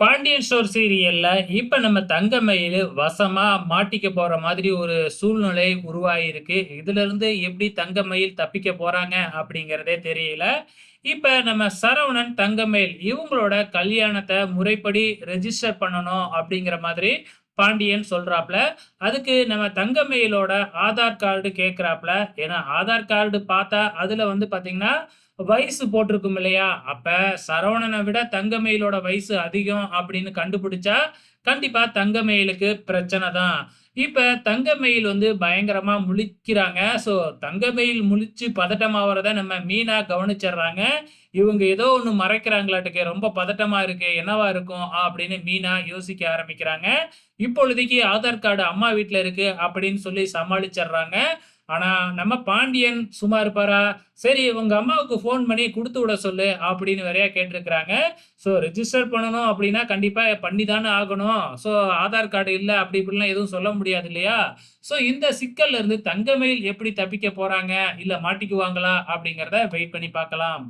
Pandian store சீரியல்ல இப்ப நம்ம தங்கமயில் வசமா மாட்டிக்க போற மாதிரி ஒரு சூழ்நிலை உருவாயிருக்கு இதுல இருந்து எப்படி தங்கமயில் தப்பிக்க போறாங்க அப்படிங்கிறதே தெரியல. இப்ப நம்ம சரவணன், தங்கமயில் இவங்களோட கல்யாணத்தை முறைப்படி ரெஜிஸ்டர் பண்ணணும் அப்படிங்கிற மாதிரி பாண்டியன் சொல்கிறாப்புல அதுக்கு நம்ம தங்கமயிலோட ஆதார் கார்டு கேட்குறாப்புல ஏன்னா ஆதார் கார்டு பார்த்தா அதுல வந்து பார்த்தீங்கன்னா, வயசு போட்டிருக்கும் இல்லையா? அப்ப சரவணனை விட தங்கமயிலோட வயசு அதிகம் அப்படின்னு கண்டுபிடிச்சா, கண்டிப்பா தங்கமயிலுக்கு பிரச்சனை தான். இப்ப தங்கமயில் வந்து பயங்கரமாக முழிக்கிறாங்க. ஸோ தங்கமயில் முழிச்சு பதட்டமாகறத நம்ம மீனாக கவனிச்சிடுறாங்க இவங்க ஏதோ ஒன்று மறைக்கிறாங்களாட்டுக்கு, ரொம்ப பதட்டமாக இருக்கு. என்னவா இருக்கும்? அப்படின்னு மீனா யோசிக்க ஆரம்பிக்கிறாங்க. இப்பொழுதைக்கு ஆதார் கார்டு அம்மா வீட்டில் இருக்கு அப்படின்னு சொல்லி சமாளிச்சிடுறாங்க ஆனா நம்ம பாண்டியன் சும்மா இருப்பாரா? சரி உங்கள் அம்மாவுக்கு ஃபோன் பண்ணி கொடுத்து விட சொல்லு அப்படின்னு வேறயா கேட்டிருக்கிறாங்க. ஸோ ரிஜிஸ்டர் பண்ணணும் அப்படின்னா கண்டிப்பாக பண்ணி தானே ஆகணும். ஸோ ஆதார் கார்டு இல்லை அப்படி இப்படிலாம் எதுவும் சொல்ல முடியாது இல்லையா? ஸோ இந்த சிக்கல்ல இருந்து தங்கமயில் எப்படி தப்பிக்க போகிறாங்க இல்லை மாட்டிக்குவாங்களா? அப்படிங்கிறத வெயிட் பண்ணி பார்க்கலாம்.